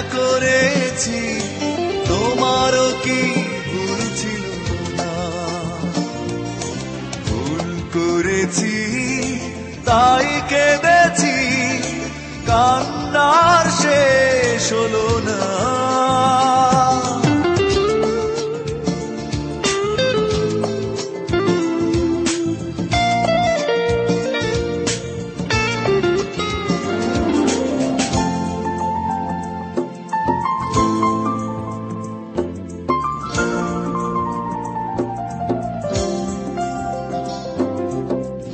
করেছি তোমারও কি ভুল ছিল না? ভুল করেছি তাই কেঁদেছি কান্নার শেষ হলো না।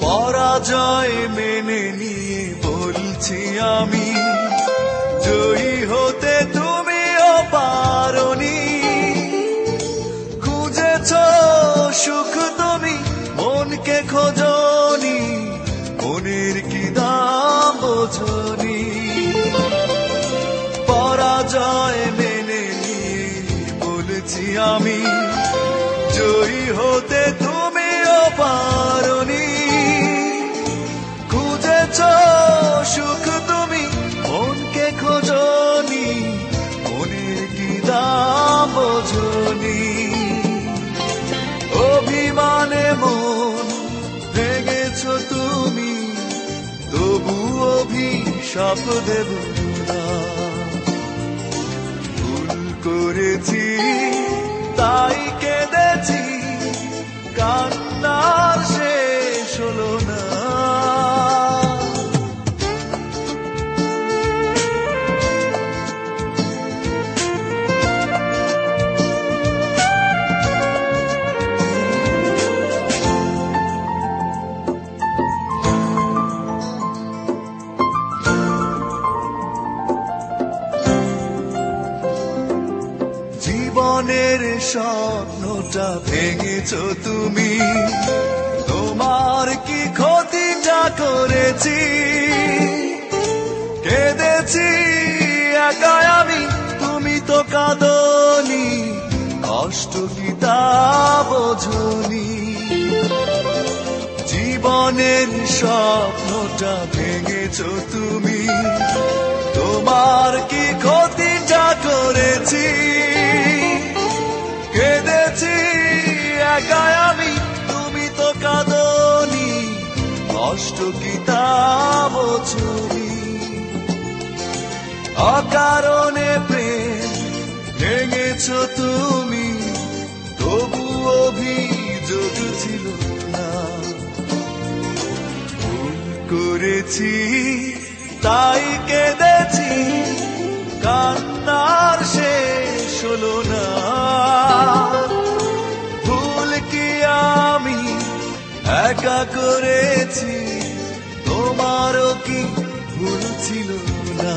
পরাজয় মেনে নিয়ে বলছি আমি, জয়ী হতে তুমিও পারনি খুঁজেছ সুখ তুমি, মনকে খোঁজনি, মনের কি দাম বোঝনি। পরাজয় মেনে নিয়ে বলেছি আমি, জয়ী হতে তুমিও পারনি অভিশাপ দেব না। ভুল করেছি। স্বপ্নটা ভেঙেছ তুমি। তোমার কি ক্ষতিটা করেছি? কেঁদেছি, একাই আমি, তুমি তো কাঁদনি। কষ্ট কি তা বোঝনি? জীবনের স্বপ্নটা ভেঙেছ তুমি। তোমার কি কষ্ট কি তা অকারণে প্রেম ভেঙেছ তুমি, তবু অভিযোগ ছিল না। ভুল করেছি, তাই কেঁদেছি, কান্নার শেষ হলো না। একা করেছি তোমারও কি ভুল ছিল না?